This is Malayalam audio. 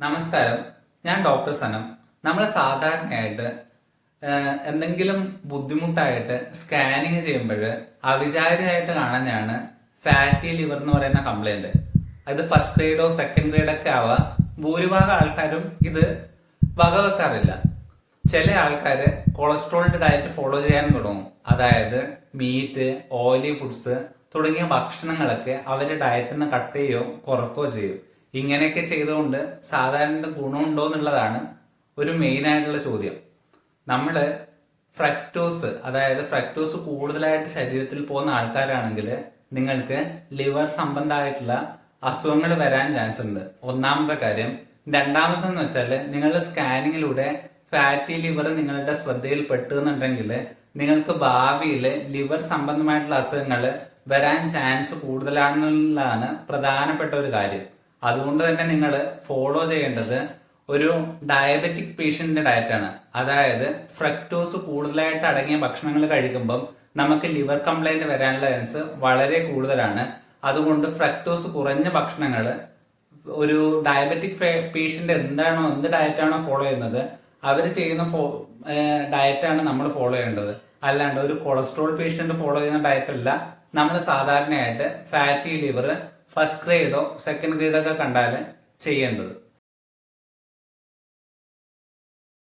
നമസ്കാരം. ഞാൻ ഡോക്ടർ സനം. നമ്മൾ സാധാരണയായിട്ട് എന്തെങ്കിലും ബുദ്ധിമുട്ടായിട്ട് സ്കാനിങ് ചെയ്യുമ്പോൾ അവിചാരിതമായിട്ട് കാണുന്നതാണ് ഫാറ്റി ലിവർ എന്ന് പറയുന്ന കംപ്ലൈന്റ്. അത് ഫസ്റ്റ് ഗ്രേഡോ സെക്കൻഡ് ഗ്രേഡൊക്കെ ആവാം. ഭൂരിഭാഗം ആൾക്കാരും ഇത് വകവെക്കാറില്ല. ചില ആൾക്കാർ കൊളസ്ട്രോളിന്റെ ഡയറ്റ് ഫോളോ ചെയ്യാൻ തുടങ്ങും. അതായത് മീറ്റ് ഓയിലി ഫുഡ്സ് തുടങ്ങിയ ഭക്ഷണങ്ങളൊക്കെ അവരുടെ ഡയറ്റിൽ നിന്ന് കട്ട് ചെയ്യുകയോ കുറക്കുകയോ ചെയ്യും. ഇങ്ങനെയൊക്കെ ചെയ്തുകൊണ്ട് സാധാരണ ഗുണമുണ്ടോ എന്നുള്ളതാണ് ഒരു മെയിൻ ആയിട്ടുള്ള ചോദ്യം. നമ്മൾ ഫ്രക്ടോസ് അതായത് ഫ്രക്ടോസ് കൂടുതലായിട്ട് ശരീരത്തിൽ പോകുന്ന ആൾക്കാരാണെങ്കിൽ നിങ്ങൾക്ക് ലിവർ സംബന്ധമായിട്ടുള്ള അസുഖങ്ങൾ വരാൻ ചാൻസ് ഉണ്ട്. ഒന്നാമത്തെ കാര്യം. രണ്ടാമതെന്ന് വെച്ചാൽ നിങ്ങളുടെ സ്കാനിങ്ങിലൂടെ ഫാറ്റി ലിവർ നിങ്ങളുടെ ശ്രദ്ധയിൽ പെട്ടുന്നുണ്ടെങ്കിൽ നിങ്ങൾക്ക് ഭാവിയിൽ ലിവർ സംബന്ധമായിട്ടുള്ള അസുഖങ്ങൾ വരാൻ ചാൻസ് കൂടുതലാണെന്നുള്ളതാണ് പ്രധാനപ്പെട്ട ഒരു കാര്യം. അതുകൊണ്ട് തന്നെ നിങ്ങൾ ഫോളോ ചെയ്യേണ്ടത് ഒരു ഡയബറ്റിക് പേഷ്യന്റിന്റെ ഡയറ്റാണ് അതായത് ഫ്രക്ടോസ് കൂടുതലായിട്ട് അടങ്ങിയ ഭക്ഷണങ്ങൾ കഴിക്കുമ്പം നമുക്ക് ലിവർ കംപ്ലൈന്റ് വരാനുള്ള ചാൻസ് വളരെ കൂടുതലാണ്. അതുകൊണ്ട് ഫ്രക്ടോസ് കുറഞ്ഞ ഭക്ഷണങ്ങൾ ഒരു ഡയബറ്റിക് പേഷ്യന്റ് എന്താണോ എന്ത് ഡയറ്റാണോ ഫോളോ ചെയ്യുന്നത് അവർ ചെയ്യുന്ന ഫോ ഡയറ്റാണ് നമ്മൾ ഫോളോ ചെയ്യേണ്ടത്. അല്ലാണ്ട് ഒരു കൊളസ്ട്രോൾ പേഷ്യന്റ് ഫോളോ ചെയ്യുന്ന ഡയറ്റല്ല നമ്മൾ സാധാരണയായിട്ട് ഫാറ്റി ലിവർ ഫസ്റ്റ് ഗ്രേഡോ സെക്കൻഡ് ഗ്രേഡോ ഒക്കെ കണ്ടാൽ ചെയ്യേണ്ടത്.